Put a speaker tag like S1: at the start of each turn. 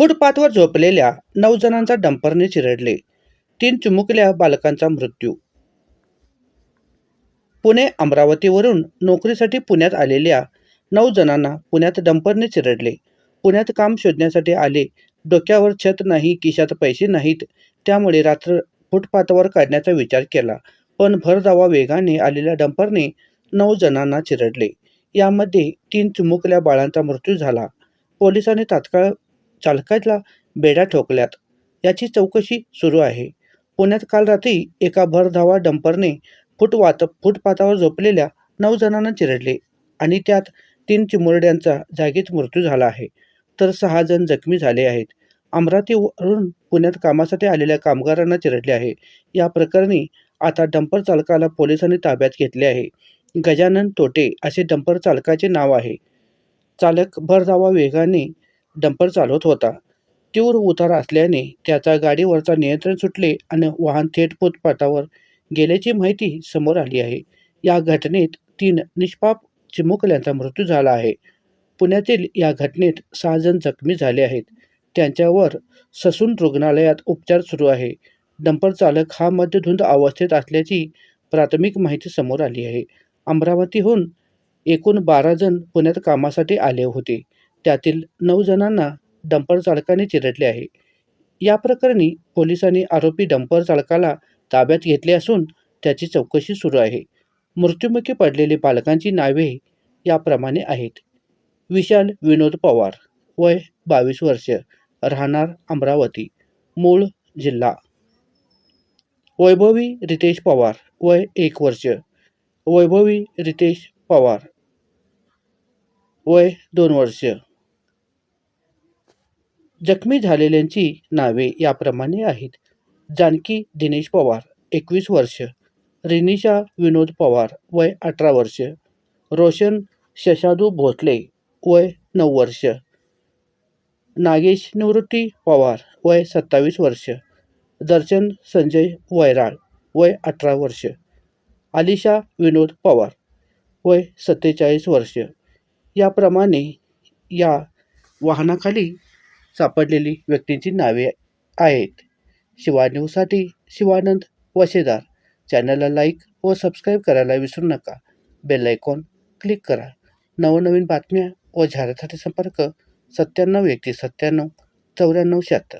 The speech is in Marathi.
S1: फुटपाथवर झोपलेल्या नऊ जणांचा डंपरने चिरडले. तीन चिमुकल्या बालकांचा मृत्यू. पुणे अमरावतीवरून नोकरीसाठी पुण्यात आलेल्या नऊ जणांना पुण्यात डंपरने चिरडले. पुण्यात काम शोधण्यासाठी आले. डोक्यावर छत नाही किशात पैसे नाहीत. त्यामुळे रात्र फुटपाथवर काढण्याचा विचार केला. पण भरधावा वेगाने आलेल्या डंपरने नऊ जणांना चिरडले. यामध्ये तीन चुमुकल्या बाळांचा मृत्यू झाला. पोलिसांनी तात्काळ चालकाला बेड्या ठोकल्यात. याची चौकशी सुरू आहे. पुण्यात काल रात्री एका भरधावा डंपरने फुटवात फुटपाथावर झोपलेल्या नऊ जणांना चिरडले आणि त्यात तीन चिमुरड्यांचा जागीच मृत्यू झाला आहे. तर सहा जण जखमी झाले आहेत. अमरावतीवरून पुण्यात कामासाठी आलेल्या कामगारांना चिरडले आहे. या प्रकरणी आता डंपर चालकाला पोलिसांनी ताब्यात घेतले आहे. गजानन तोटे असे डंपर चालकाचे नाव आहे. चालक भरधावा वेगाने डंपर चालवत होता. तीव्र उतार असल्याने त्याचा गाडीवरचा नियंत्रण सुटले आणि वाहन थेट फुटपाथावर गेल्याची माहिती समोर आली आहे. या घटनेत तीन निष्पाप चिमुकल्यांचा मृत्यू झाला आहे. पुण्यातील या घटनेत सहा जण जखमी झाले आहेत. त्यांच्यावर ससून रुग्णालयात उपचार सुरू आहे. डंपर चालक हा मध्यधुंद अवस्थेत असल्याची प्राथमिक माहिती समोर आली आहे. अमरावतीहून एकूण बारा जण पुण्यात कामासाठी आले होते. त्यातील नऊ जणांना डंपर चालकाने चिरडले आहे. या प्रकरणी पोलिसांनी आरोपी डंपर चालकाला ताब्यात घेतले असून त्याची चौकशी सुरू आहे. मृत्युमुखी पडलेले पालकांची नावे याप्रमाणे आहेत. विशाल विनोद पवार वय बावीस वर्ष राहणार अमरावती मूळ जिल्हा. वैभवी रितेश पवार वय एक वर्ष वैभवी रितेश पवार वय दोन वर्ष. जखमी झालेल्यांची नावे याप्रमाणे आहेत. जानकी दिनेश पवार एकवीस वर्ष. रिनिशा विनोद पवार वय अठरा वर्ष. रोशन शशादू भोसले वय नऊ वर्ष. नागेश निवृत्ती पवार वय सत्तावीस वर्ष. दर्शन संजय वैराळ वय अठरा वर्ष. आलिशा विनोद पवार वय सत्तेचाळीस वर्ष. याप्रमाणे या वाहनाखाली सापडलेली व्यक्तींची नावे आहेत. शिवा न्यूजसाठी शिवानंद वशेदार चॅनलला लाईक व सबस्क्राईब करायला विसरू नका. बेल आयकॉन क्लिक करा. नवनवीन बातम्या व जाहिरातीसाठी संपर्क सत्त्याण्णव एकतीस सत्त्याण्णव चौऱ्याण्णव शहात्तर.